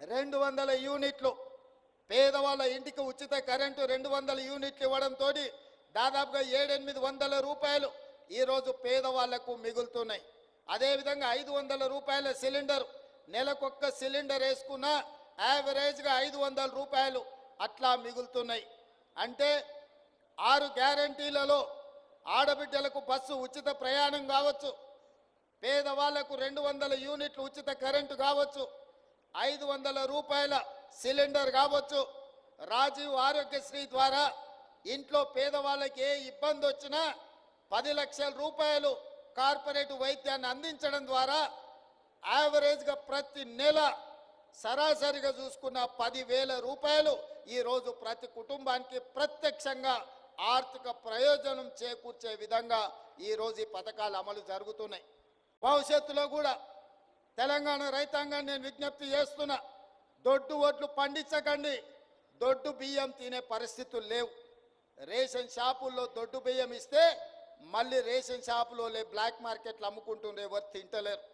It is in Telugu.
రెండు వందల యూనిట్లు. పేదవాళ్ళ ఇంటికి ఉచిత కరెంటు రెండు వందల యూనిట్లు ఇవ్వడంతో దాదాపుగా ఏడెనిమిది వందల రూపాయలు ఈరోజు పేదవాళ్ళకు మిగులుతున్నాయి. అదేవిధంగా ఐదు వందల రూపాయల సిలిండర్. నెలకొక్క సిలిండర్ వేసుకున్నా యావరేజ్గా ఐదు వందల రూపాయలు అట్లా మిగులుతున్నాయి. అంటే ఆరు గ్యారంటీలలో ఆడబిడ్డలకు బస్సు ఉచిత ప్రయాణం కావచ్చు. పేదవాళ్ళకు రెండు వందల యూనిట్లు ఉచిత కరెంటు కావచ్చు. ఐదు వందల రూపాయల సిలిండర్ కావచ్చు. రాజీవ్ ఆరోగ్యశ్రీ ద్వారా ఇంట్లో పేదవాళ్ళకి ఏ ఇబ్బంది వచ్చినా పది లక్షల రూపాయలు కార్పొరేట్ వైద్యాన్ని అందించడం ద్వారా యావరేజ్గా ప్రతి నెల సరాసరిగా చూసుకున్న పదివేల రూపాయలు ఈరోజు ప్రతి కుటుంబానికి ప్రత్యక్షంగా ఆర్థిక ప్రయోజనం చేకూర్చే విధంగా ఈరోజు ఈ పథకాలు అమలు జరుగుతున్నాయి. భవిష్యత్తులో కూడా తెలంగాణ రైతాంగాన్ని నేను విజ్ఞప్తి చేస్తున్నా దొడ్డు ఓట్లు పండించకండి. దొడ్డు బియ్యం తినే పరిస్థితులు లేవు. రేషన్ షాపుల్లో దొడ్డు బియ్యం ఇస్తే మళ్ళీ రేషన్ షాపులో బ్లాక్ మార్కెట్లు అమ్ముకుంటుండే ఎవరు తింటలేరు.